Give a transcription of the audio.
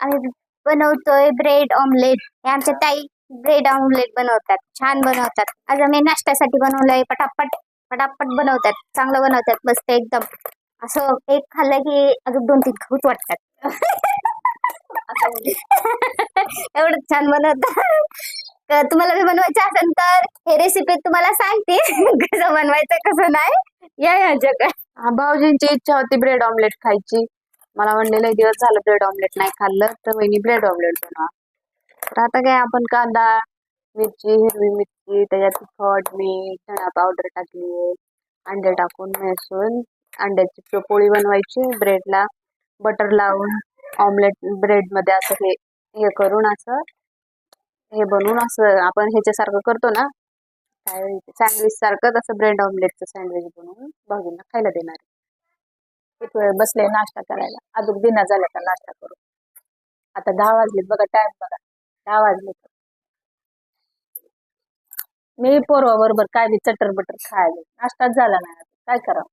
आम्ही बनवतोय bread omelette हे आमच्या ताई ब्रेड ऑमलेट बनवतात. छान बनवतात. आज आम्ही नाश्त्यासाठी बनवलंय पटापट पटापट बनवतात. चांगलं बनवतात मस्त एकदम. असं एक खाल्लं की अजून दोन तीन खाऊच वाटतात. एवढं छान बनवतात. तर तुम्हाला बी बनवायचं असेल तर हे रेसिपी तुम्हाला सांगते. कसं बनवायचं कसं नाही. या यांच्याकडे काय भाऊजींची इच्छा होती ब्रेड ऑमलेट खायची. मला म्हणले लय दिवस झालं ब्रेड ऑमलेट नाही खाल्लं तर वहिनी ब्रेड ऑमलेट बनवा. तर आता काय आपण कांदा मिरची हिरवी मिरची त्याच्यात तिखट मीठ धणा पावडर टाकली अंडे टाकून मिसळून अंड्याची पोळी बनवायची ब्रेडला बटर लावून ऑमलेट ब्रेडमध्ये असं हे हे करून असं हे बनवून असं आपण ह्याच्यासारखं करतो ना काय सँडविच सारखं तसं ब्रेड ऑमलेटचं सँडविच बनवून भाऊजींना खायला देणार एक वेळ बसले नाश्ता करायला. अजून दिना झाला का नाश्ता करू आता दहा वाजले बघा टाइम बघा. दहा वाजले मी पोरवा बरोबर काय बी चटर बटर खायला. नाश्ताच झाला नाही काय करावं?